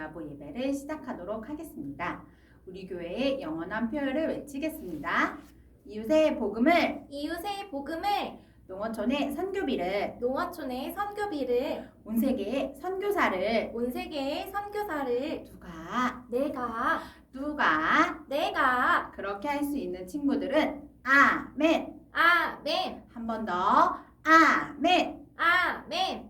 유아부 예배를 시작하도록 하겠습니다. 우리 교회의 영원한 표현을 외치겠습니다. 이웃의 복음을 이웃의 복음을 농어촌의 선교비를 농어촌의 선교비를 온 세계의 선교사를 온 세계의 선교사를 누가? 내가 누가? 내가 그렇게 할 수 있는 친구들은 아멘. 아멘. 한 번 더 아멘. 아멘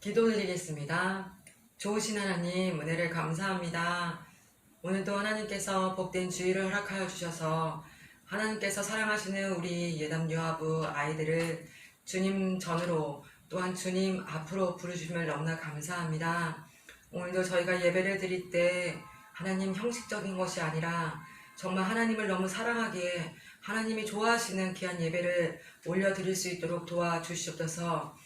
기도드리겠습니다. 좋으신 하나님, 은혜를 감사합니다. 오늘도 하나님께서 복된 주의를 허락하여 주셔서 하나님께서 사랑하시는 우리 예담 유아부 아이들을 주님 전으로 또한 주님 앞으로 부르심을 너무나 감사합니다. 오늘도 저희가 예배를 드릴 때 하나님 형식적인 것이 아니라 정말 하나님을 너무 사랑하기에 하나님이 좋아하시는 귀한 예배를 올려드릴 수 있도록 도와주시옵소서.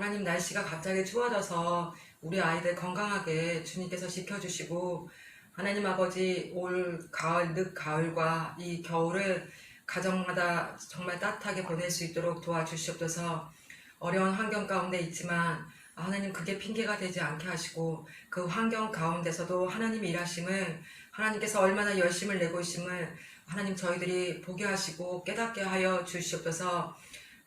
하나님 날씨가 갑자기 추워져서 우리 아이들 건강하게 주님께서 지켜주시고 하나님 아버지 올 가을 늦 가을과 이 겨울을 가정마다 정말 따뜻하게 보낼 수 있도록 도와주시옵소서. 어려운 환경 가운데 있지만 하나님 그게 핑계가 되지 않게 하시고 그 환경 가운데서도 하나님이 일하심을 하나님께서 얼마나 열심을 내고 있음을 하나님 저희들이 보게 하시고 깨닫게 하여 주시옵소서.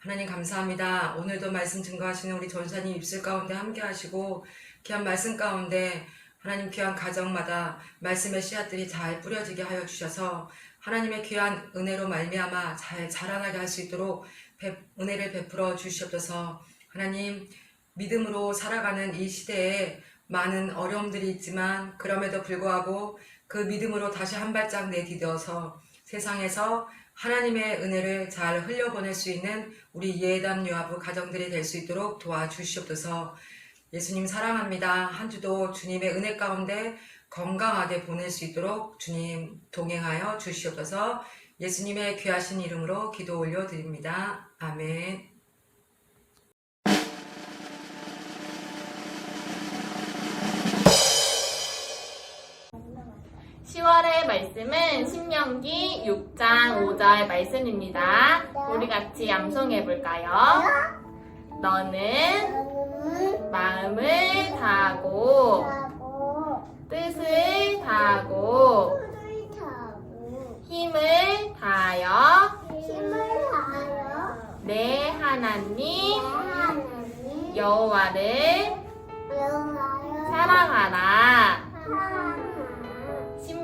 하나님 감사합니다. 오늘도 말씀 증거하시는 우리 전사님 입술 가운데 함께 하시고 귀한 말씀 가운데 하나님 귀한 가정마다 말씀의 씨앗들이 잘 뿌려지게 하여 주셔서 하나님의 귀한 은혜로 말미암아 잘 자라나게 할 수 있도록 배- 은혜를 베풀어 주시옵소서. 하나님 믿음으로 살아가는 이 시대에 많은 어려움들이 있지만 그럼에도 불구하고 그 믿음으로 다시 한 발짝 내디뎌서 세상에서 하나님의 은혜를 잘 흘려보낼 수 있는 우리 예담 요아부 가정들이 될 수 있도록 도와주시옵소서. 예수님 사랑합니다. 한 주도 주님의 은혜 가운데 건강하게 보낼 수 있도록 주님 동행하여 주시옵소서. 예수님의 귀하신 이름으로 기도 올려드립니다. 아멘. 10월의 말씀은 신명기 6장 5절 말씀입니다. 우리 같이 암송해 볼까요? 너는 마음을 다하고 뜻을 다하고 힘을 다하여 내 하나님 여호와를 사랑하라.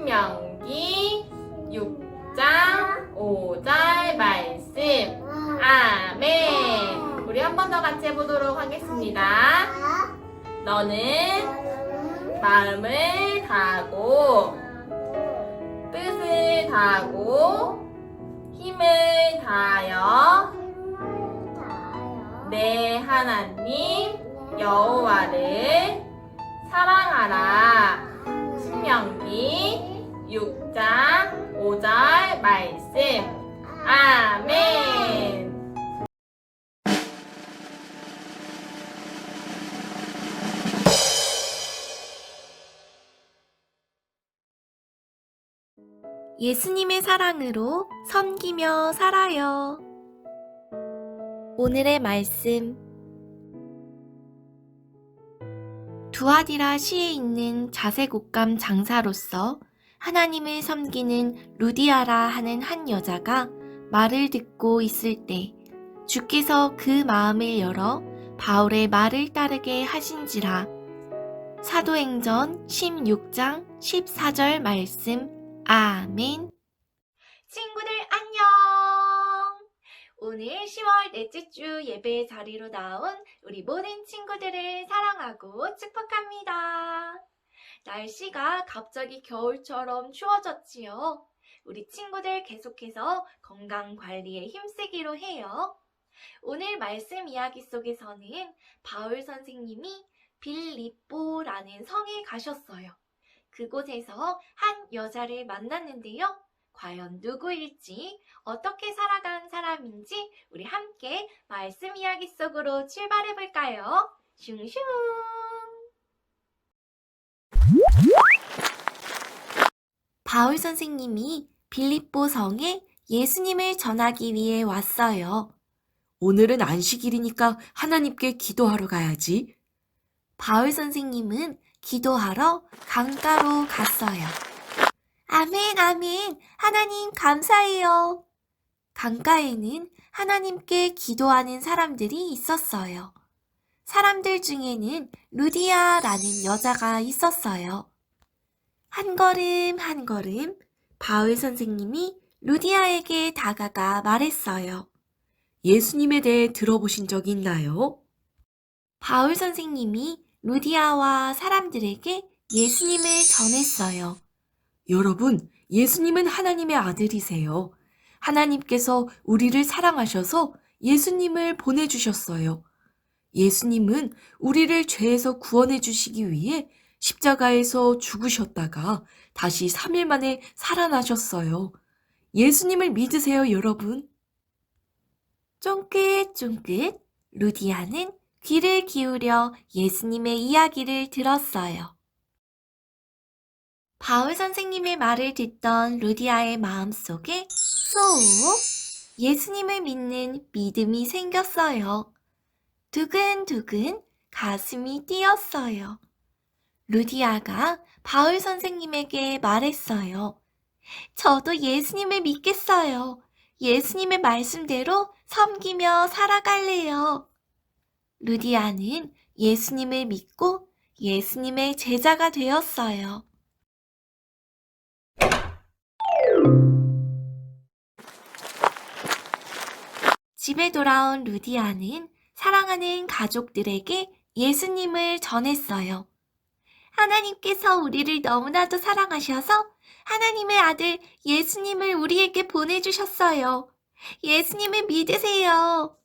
신명기 6장 5절 말씀. 아멘. 우리 한 번 더 같이 해보도록 하겠습니다. 너는 마음을 다하고 뜻을 다하고 힘을 다하여 내 하나님 여호와를 사랑하라. 신명기 6장 5절 말씀. 아멘. 예수님의 사랑으로 섬기며 살아요. 오늘의 말씀 두아디라 시에 있는 자색 옷감 장사로서 하나님을 섬기는 루디아라 하는 한 여자가 말을 듣고 있을 때 주께서 그 마음을 열어 바울의 말을 따르게 하신지라 사도행전 16장 14절 말씀 아멘. 친구들 안녕. 오늘 10월 넷째 주 예배 자리로 나온 우리 모든 친구들을 사랑하고 축복합니다. 날씨가 갑자기 겨울처럼 추워졌지요. 우리 친구들 계속해서 건강 관리에 힘쓰기로 해요. 오늘 말씀 이야기 속에서는 바울 선생님이 빌립보라는 성에 가셨어요. 그곳에서 한 여자를 만났는데요. 과연 누구일지, 어떻게 살아간 사람인지 우리 함께 말씀 이야기 속으로 출발해 볼까요? 슝슝! 바울 선생님이 빌립보 성에 예수님을 전하기 위해 왔어요. 오늘은 안식일이니까 하나님께 기도하러 가야지. 바울 선생님은 기도하러 강가로 갔어요. 아멘, 아멘. 하나님 감사해요. 강가에는 하나님께 기도하는 사람들이 있었어요. 사람들 중에는 루디아라는 여자가 있었어요. 한 걸음 한 걸음 바울 선생님이 루디아에게 다가가 말했어요. 예수님에 대해 들어보신 적 있나요? 바울 선생님이 루디아와 사람들에게 예수님을 전했어요. 여러분, 예수님은 하나님의 아들이세요. 하나님께서 우리를 사랑하셔서 예수님을 보내주셨어요. 예수님은 우리를 죄에서 구원해 주시기 위해 십자가에서 죽으셨다가 다시 3일 만에 살아나셨어요. 예수님을 믿으세요, 여러분. 쫑긋쫑긋 루디아는 귀를 기울여 예수님의 이야기를 들었어요. 바울 선생님의 말을 듣던 루디아의 마음속에 쏙 예수님을 믿는 믿음이 생겼어요. 두근두근 가슴이 뛰었어요. 루디아가 바울 선생님에게 말했어요. 저도 예수님을 믿겠어요. 예수님의 말씀대로 섬기며 살아갈래요. 루디아는 예수님을 믿고 예수님의 제자가 되었어요. 집에 돌아온 루디아는 사랑하는 가족들에게 예수님을 전했어요. 하나님께서 우리를 너무나도 사랑하셔서 하나님의 아들 예수님을 우리에게 보내주셨어요. 예수님을 믿으세요.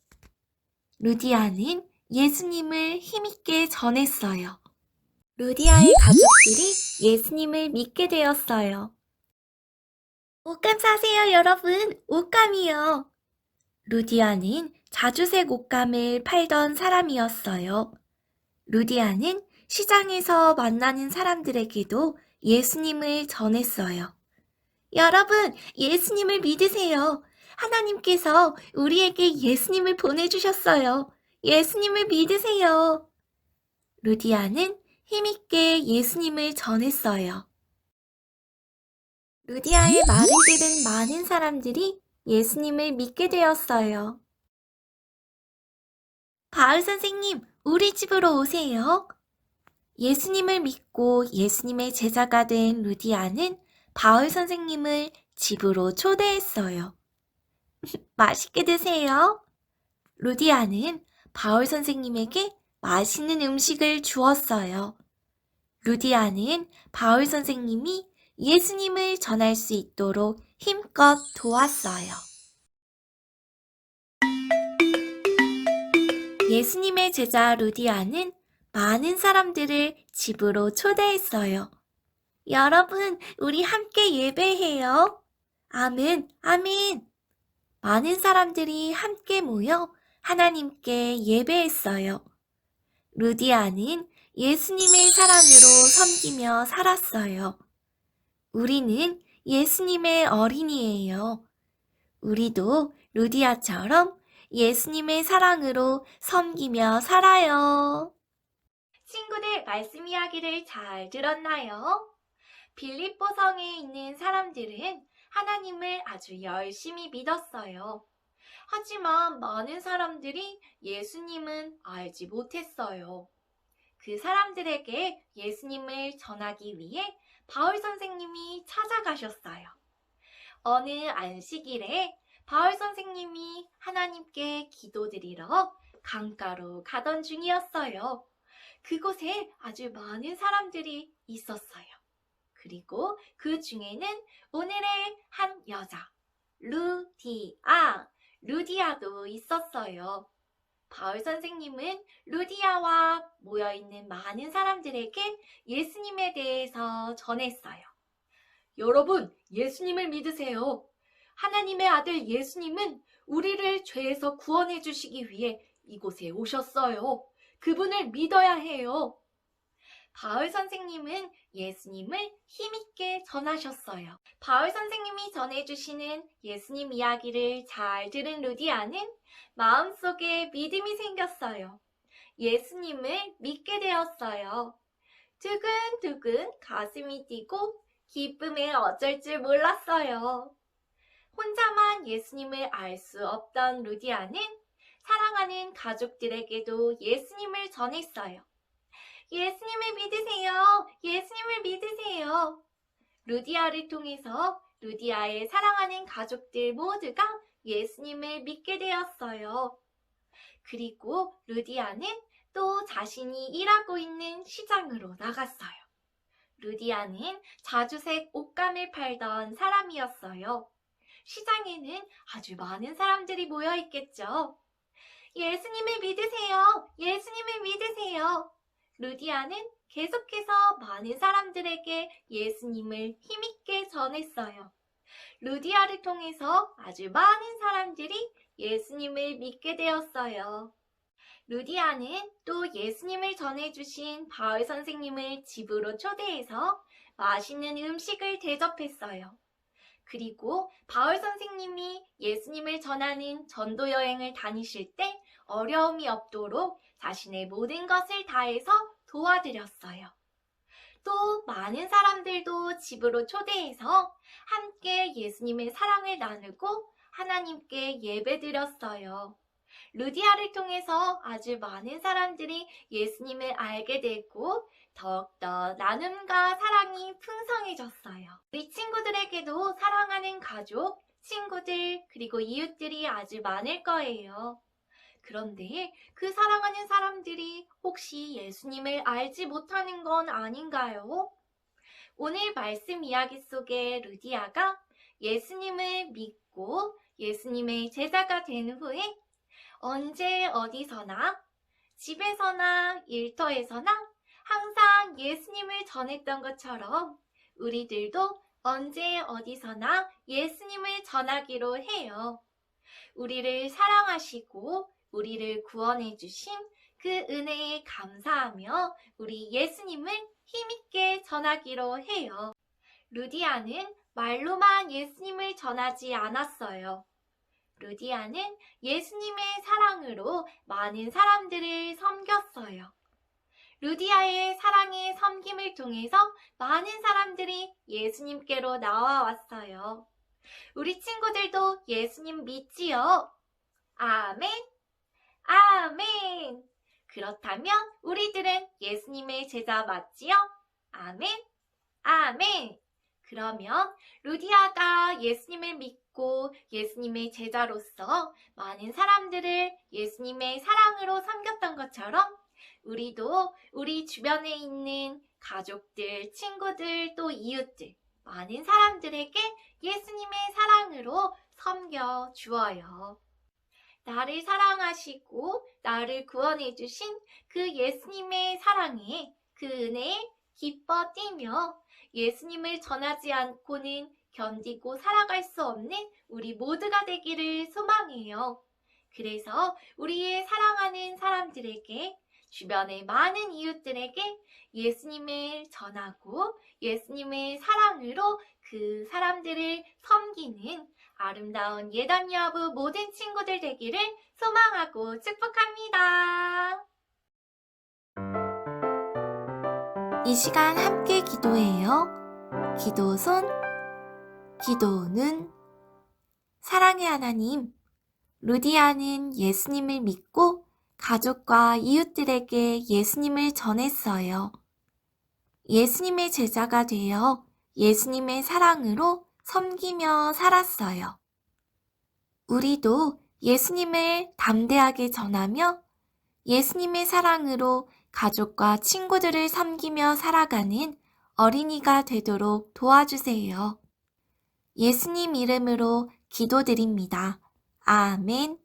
루디아는 예수님을 힘있게 전했어요. 루디아의 가족들이 예수님을 믿게 되었어요. 옷감 사세요, 여러분. 옷감이요. 루디아는 자주색 옷감을 팔던 사람이었어요. 루디아는 시장에서 만나는 사람들에게도 예수님을 전했어요. 여러분, 예수님을 믿으세요. 하나님께서 우리에게 예수님을 보내주셨어요. 예수님을 믿으세요. 루디아는 힘있게 예수님을 전했어요. 루디아의 말을 들은 많은 사람들이 예수님을 믿게 되었어요. 바울 선생님, 우리 집으로 오세요. 예수님을 믿고 예수님의 제자가 된 루디아는 바울 선생님을 집으로 초대했어요. 맛있게 드세요. 루디아는 바울 선생님에게 맛있는 음식을 주었어요. 루디아는 바울 선생님이 예수님을 전할 수 있도록 힘껏 도왔어요. 예수님의 제자 루디아는 많은 사람들을 집으로 초대했어요. 여러분, 우리 함께 예배해요. 아멘, 아멘. 많은 사람들이 함께 모여 하나님께 예배했어요. 루디아는 예수님의 사랑으로 섬기며 살았어요. 우리는 예수님의 어린이예요. 우리도 루디아처럼 예수님의 사랑으로 섬기며 살아요. 친구들 말씀 이야기를 잘 들었나요? 빌립보 성에 있는 사람들은 하나님을 아주 열심히 믿었어요. 하지만 많은 사람들이 예수님은 알지 못했어요. 그 사람들에게 예수님을 전하기 위해 바울 선생님이 찾아가셨어요. 어느 안식일에 바울 선생님이 하나님께 기도드리러 강가로 가던 중이었어요. 그곳에 아주 많은 사람들이 있었어요. 그리고 그 중에는 오늘의 한 여자, 루디아, 루디아도 있었어요. 바울 선생님은 루디아와 모여있는 많은 사람들에게 예수님에 대해서 전했어요. 여러분, 예수님을 믿으세요. 하나님의 아들 예수님은 우리를 죄에서 구원해 주시기 위해 이곳에 오셨어요. 그분을 믿어야 해요. 바울 선생님은 예수님을 힘있게 전하셨어요. 바울 선생님이 전해주시는 예수님 이야기를 잘 들은 루디아는 마음속에 믿음이 생겼어요. 예수님을 믿게 되었어요. 두근두근 가슴이 뛰고 기쁨에 어쩔 줄 몰랐어요. 혼자만 예수님을 알 수 없던 루디아는 사랑하는 가족들에게도 예수님을 전했어요. 예수님을 믿으세요. 예수님을 믿으세요. 루디아를 통해서 루디아의 사랑하는 가족들 모두가 예수님을 믿게 되었어요. 그리고 루디아는 또 자신이 일하고 있는 시장으로 나갔어요. 루디아는 자주색 옷감을 팔던 사람이었어요. 시장에는 아주 많은 사람들이 모여 있겠죠. 예수님을 믿으세요. 예수님을 믿으세요. 루디아는 계속해서 많은 사람들에게 예수님을 힘있게 전했어요. 루디아를 통해서 아주 많은 사람들이 예수님을 믿게 되었어요. 루디아는 또 예수님을 전해주신 바울 선생님을 집으로 초대해서 맛있는 음식을 대접했어요. 그리고 바울 선생님이 예수님을 전하는 전도 여행을 다니실 때 어려움이 없도록 자신의 모든 것을 다해서 도와드렸어요. 또 많은 사람들도 집으로 초대해서 함께 예수님의 사랑을 나누고 하나님께 예배드렸어요. 루디아를 통해서 아주 많은 사람들이 예수님을 알게 되고 더욱더 나눔과 사랑이 풍성해졌어요. 우리 친구들에게도 사랑하는 가족, 친구들, 그리고 이웃들이 아주 많을 거예요. 그런데 그 사랑하는 사람들이 혹시 예수님을 알지 못하는 건 아닌가요? 오늘 말씀 이야기 속에 루디아가 예수님을 믿고 예수님의 제자가 된 후에 언제 어디서나 집에서나 일터에서나 항상 예수님을 전했던 것처럼 우리들도 언제 어디서나 예수님을 전하기로 해요. 우리를 사랑하시고 우리를 구원해 주신 그 은혜에 감사하며 우리 예수님을 힘있게 전하기로 해요. 루디아는 말로만 예수님을 전하지 않았어요. 루디아는 예수님의 사랑으로 많은 사람들을 섬겼어요. 루디아의 사랑의 섬김을 통해서 많은 사람들이 예수님께로 나와왔어요. 우리 친구들도 예수님 믿지요? 아멘! 아멘! 그렇다면 우리들은 예수님의 제자 맞지요? 아멘! 아멘! 그러면 루디아가 예수님을 믿고 예수님의 제자로서 많은 사람들을 예수님의 사랑으로 섬겼던 것처럼 우리도 우리 주변에 있는 가족들, 친구들, 또 이웃들, 많은 사람들에게 예수님의 사랑으로 섬겨 주어요. 나를 사랑하시고 나를 구원해 주신 그 예수님의 사랑에 그 은혜에 기뻐 뛰며 예수님을 전하지 않고는 견디고 살아갈 수 없는 우리 모두가 되기를 소망해요. 그래서 우리의 사랑하는 사람들에게 주변의 많은 이웃들에게 예수님을 전하고 예수님의 사랑으로 그 사람들을 섬기는 아름다운 예담 여부 모든 친구들 되기를 소망하고 축복합니다. 이 시간 함께 기도해요. 기도 손, 기도는 사랑의 하나님, 루디아는 예수님을 믿고 가족과 이웃들에게 예수님을 전했어요. 예수님의 제자가 되어 예수님의 사랑으로 섬기며 살았어요. 우리도 예수님을 담대하게 전하며 예수님의 사랑으로 가족과 친구들을 섬기며 살아가는 어린이가 되도록 도와주세요. 예수님 이름으로 기도드립니다. 아멘.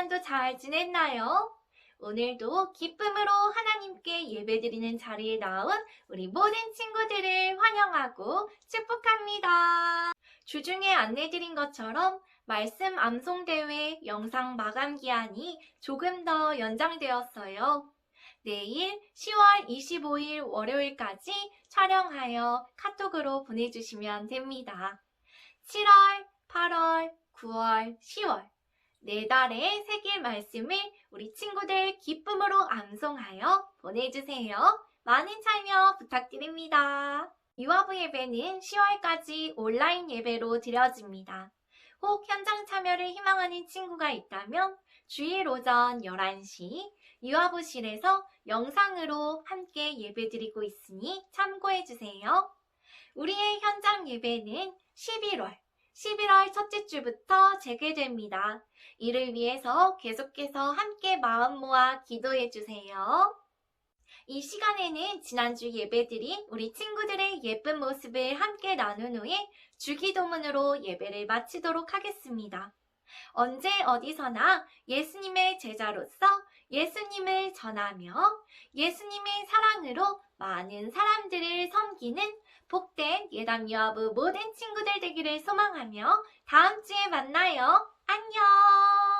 주간도 잘 지냈나요? 오늘도 기쁨으로 하나님께 예배드리는 자리에 나온 우리 모든 친구들을 환영하고 축복합니다. 주중에 안내드린 것처럼 말씀 암송대회 영상 마감 기한이 조금 더 연장되었어요. 내일 10월 25일 월요일까지 촬영하여 카톡으로 보내주시면 됩니다. 7월, 8월, 9월, 10월 네 달의 세계 말씀을 우리 친구들 기쁨으로 암송하여 보내주세요. 많은 참여 부탁드립니다. 유아부 예배는 10월까지 온라인 예배로 드려집니다. 혹 현장 참여를 희망하는 친구가 있다면 주일 오전 11시 유아부실에서 영상으로 함께 예배드리고 있으니 참고해 주세요. 우리의 현장 예배는 11월, 11월 첫째 주부터 재개됩니다. 이를 위해서 계속해서 함께 마음 모아 기도해 주세요. 이 시간에는 지난주 예배드린 우리 친구들의 예쁜 모습을 함께 나눈 후에 주기도문으로 예배를 마치도록 하겠습니다. 언제 어디서나 예수님의 제자로서 예수님을 전하며 예수님의 사랑으로 많은 사람들을 섬기는 복된 예담 유아부 모든 친구들 되기를 소망하며 다음 주에 만나요. 안녕!